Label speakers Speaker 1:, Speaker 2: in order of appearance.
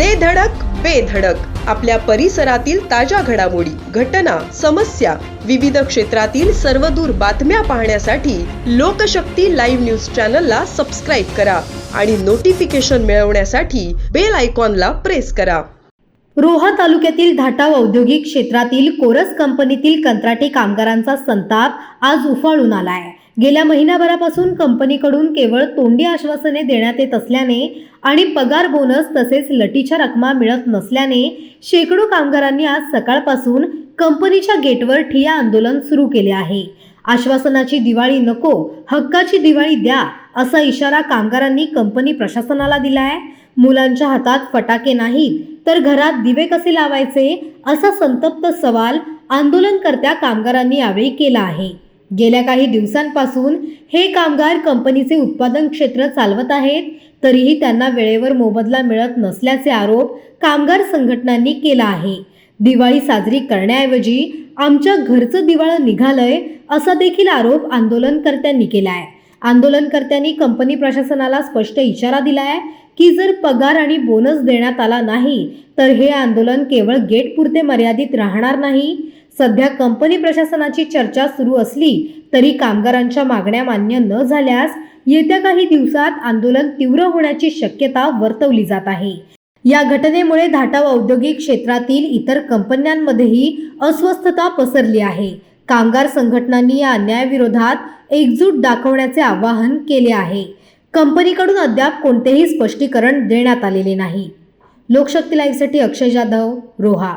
Speaker 1: दे धडक बेधडक आपल्या परिसरातील ताज्या घडामोडी घटना समस्या विविध क्षेत्रातील सर्वदूर बातम्या पाहण्यासाठी लोकशक्ती लाईव्ह न्यूज चॅनलला सबस्क्राईब करा आणि नोटिफिकेशन मिळवण्यासाठी बेल आयकॉनला प्रेस करा.
Speaker 2: रोहा तालुक्यातील धाटाव औद्योगिक क्षेत्रातील कोरस कंपनीतील कंत्राटी कामगारांचा संताप आज उफाळून आलाय. गेल्या महिनाभरापासून कंपनीकडून केवळ तोंडी आश्वासने देण्यात येत असल्याने आणि पगार बोनस तसेच लटीच्या रकमा मिळत नसल्याने शेकडो कामगारांनी आज सकाळपासून कंपनीच्या गेटवर ठिया आंदोलन सुरू केले आहे. आश्वासनाची दिवाळी नको हक्काची दिवाळी द्या असा इशारा कामगारांनी कंपनी प्रशासनाला दिलाय. मुलांच्या हातात फटाके नाहीत तर घरात दिवे कसे लावायचे? असा संतप्त सवाल आंदोलनकर्त्या कामगारांनी यावेळी केला आहे. गेल्या काही दिवसांपासून हे कामगार कंपनीचे उत्पादन क्षेत्र चालवत आहेत तरीही त्यांना वेळेवर मोबदला मिळत नसल्याचे आरोप कामगार संघटनांनी केला आहे. दिवाळी साजरी करण्याऐवजी आमच्या घरचं दिवाळं निघालंय असा देखील आरोप आंदोलनकर्त्यांनी केला आहे आंदोलनकर्त्यांनी कंपनी प्रशासनाला स्पष्ट इशारा दिलाय की जर पगार आणि बोनस देण्यात आला नाही तर हे आंदोलन केवळ गेटपुरते मर्यादित राहणार नाही सध्या कंपनी प्रशासनाची चर्चा सुरू असली तरी कामगारांच्या मागण्या मान्य न झाल्यास येत्या काही दिवसात आंदोलन तीव्र होण्याची शक्यता वर्तवली जात आहे. या घटनेमुळे धाटाव औद्योगिक क्षेत्रातील इतर कंपन्यांमध्येही अस्वस्थता पसरली आहे. कामगार संघटनांनी या अन्यायाविरोधात एकजूट दाखवण्याचे आवाहन केले आहे. कंपनीकडून अद्याप कोणतेही स्पष्टीकरण देण्यात आलेले नाही. लोकशक्ती लाईव्हसाठी अक्षय जाधव रोहा.